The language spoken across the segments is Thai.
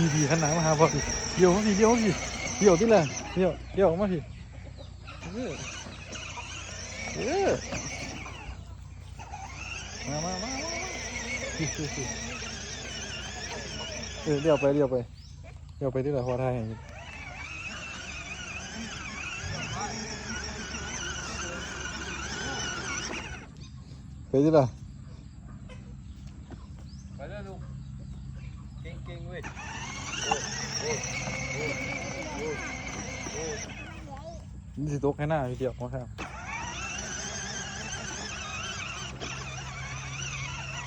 พี่พี่ขนหนังมาหาพ่อพี่เดี๋ยวมาพี่เดี๋ยวมาพี่เดี๋ยวที่แหละเดี๋ยวเดี๋ยวออกมาพี่เออมามามาพี่พี่พี่เออเดี๋ยวไปเดี๋ยวไปเดี๋ยวไปที่ละพอไทยให้ไปที่ละไปเลยลูกเก่งเก่งเว้ย นี่สิตกให้หน้าพี่เดียวมาครับ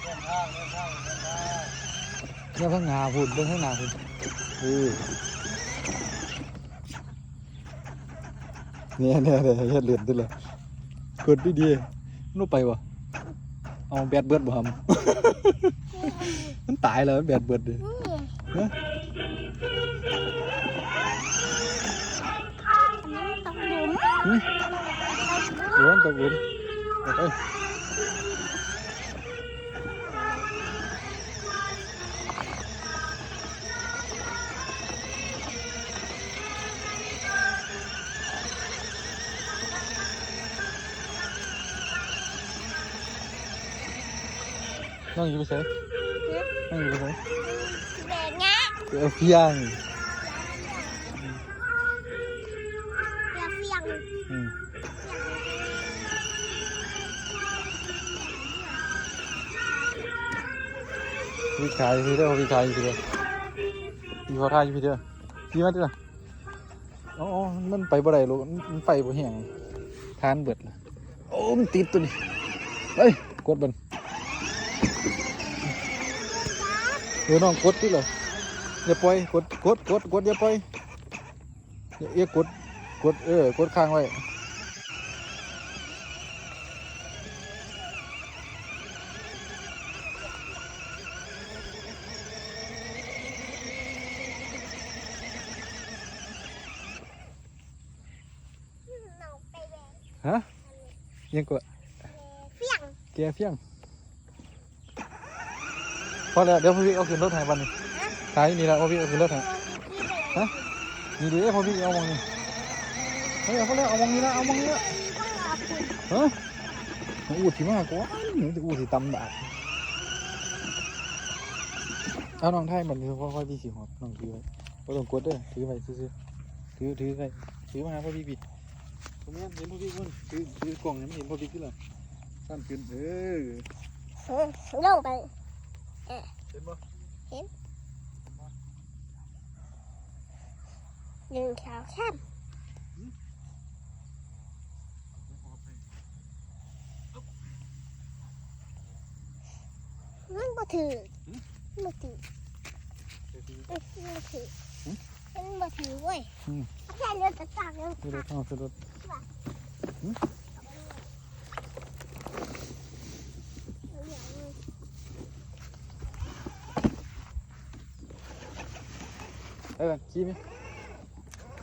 เดินทางเดินทางเดินทางเนี่ยข้างหน้าพุ่นเบิ่องข้างหน้าพุ่นเออเนี่ยเนี่ยเนี่ยเฮ็ดเหรียญติละกดดีๆนู่นไปวะเอาแบดเบิดบ่ทำมันตายแล้วแบดเบิดเลย ลุมหึโดนตกหลุมเพี่ขายพี่เด้อพี่ขายพี่เด้อพี่ขอทายพี่เด้อพี่มาด้ออ๋ออ๋อมันไปบ่ได้ลูกมันไปบ่แห้งทานเบิดละโอ้มันติดตัวนี้เฮ้ยกดบันเดี๋ยวน้องกดติเลยอย่าปล่อยกดกดกดกดอย่าปล่อยอย่าเอียกด กดเออกดค้างไว้เราไปแดงฮะยังกดเฟียงแกเฟียงพอแล้วเดี๋ยวพี่เอาขึ้นรถไถวันนี้ขายนี่ละพอพี่เอาขึ้นรถไถที่ไปนี่ดีพอพี่เอามองนี่ เฮ้ยเอาพอแล้วเอามองนี่ละเอามองนี่ละต้องเอาคุณฮะมันอูดที่มากกว่านี่จะอูดที่ตำดาบเอาน้องไทยมันนี่ค่ บน้องถือไว้ก็ต้องกดเด้อถือไว้ซื้อๆถือถือไว้ถือมาหาพ่อพี่พี่ตรงนี้เห็นพ่อพี่คนถือถือกล่องนี่ไม่เห็นพ่อพี่ขึ้นหรอสั้นขึ้นเออ เออลงไป เห็นปะ หนึ่งสองสามมันบ่ถือมันบ่ถือเอ้ยมันบ่ถือมันบ่ถือเว้ยแค่เลือดจะตักยัง คือรถเข้าคือรถเออขี่ไหม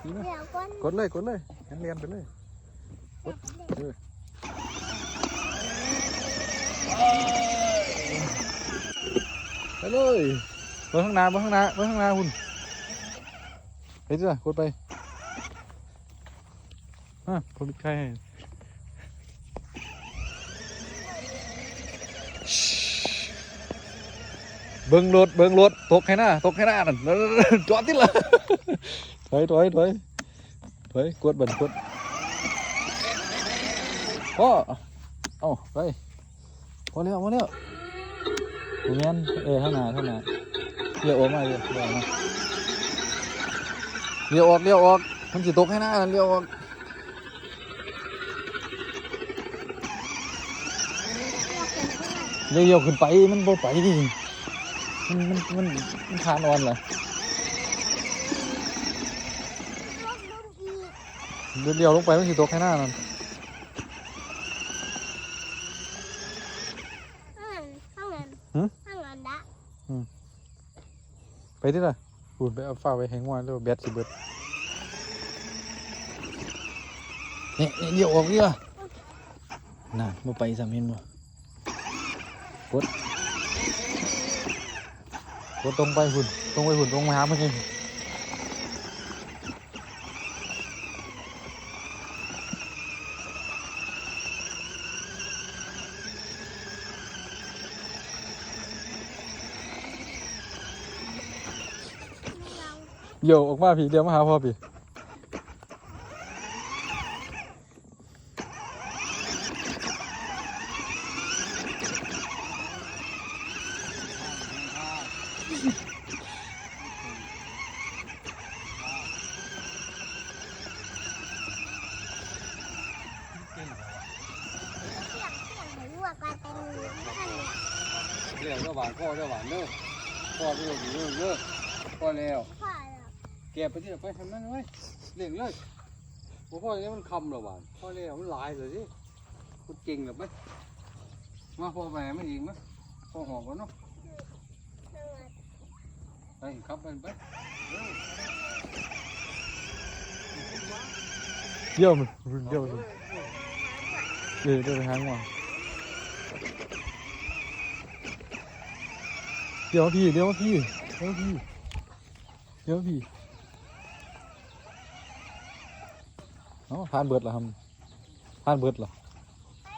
ขี่ไหม เดี๋ยวก่อน กดเลยกดเลยงั้นเรียนไปเลย ไปเลยเบนข้างหน้าเบนข้างหน้าเบนข้างหน้าคุณไปจ้ะกดไปอะคนใครให้เบิ้งรถเบิ้งรถตกให้หน้าตกให้หน้านั่นจอดที่ละถอยถอยถอยถอยกดบันกดพ่อเอ้าไปพอแล้วพอแล้ว โรงเรียนเออข้างหน้าข้างหน้าเลี้ยวออกมาเลี้ยวเลี้ยวออกมาเลี้ยวออกเลี้ยวออกมันสิตกให้หน้านั่นเลี้ยวออกเลี้ยวเลี้ยวขึ้นไปมันบ่ไปดิมันมันมันมันทานอ่อนเหรอลงอีกเลี้ยวลงไปมันสิตกให้หน้านั่นข้างนั้น ไปที่ละปูนไปเอาฝ้าไปแหงวันแล้วแบตสิเบิดนี่นี่เดี๋ยวออกดิล่ะน่ะมาไปสามเห็นบ่กดกดตรงไปหุ่นตรงไปหุ่นตรงมาหาเมื่อกี้ เดี๋ยวออกมาพี่เดี๋ยวมาหาพ่อพี่เรียกว่านเนี่ยเรื่องระหว่างพ่อระหว่างเลิกพ่อเลิกอยู่เลิกเลิกพ่อแล้ว แกไปที่ไหนไปทำนั่นเว้ยเล่งเลยพ่ออย่างนี้มันคำหรอวะพ่อแล้วมันหลายเลยสิคุณเก่งหรือไหมมาพ่อแม่ไมันเองมั้ยพ่อหอกกันเนาะไปครับไปไปเร็วเดี๋ยมันเดี๋ยมันเดี๋ยวเดี๋ยวไปหาหัวเดี๋ยวพี่เดี๋ยวพี่เดี๋ยวพี่เดี๋ยวพี่ เอ้าทานเบิดเหรอครับทานเบิดเหรอ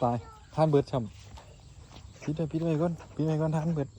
ตายทานเบิดช่ำพิดไปพิดไปก่อนพิดไปก่อนทานเบิด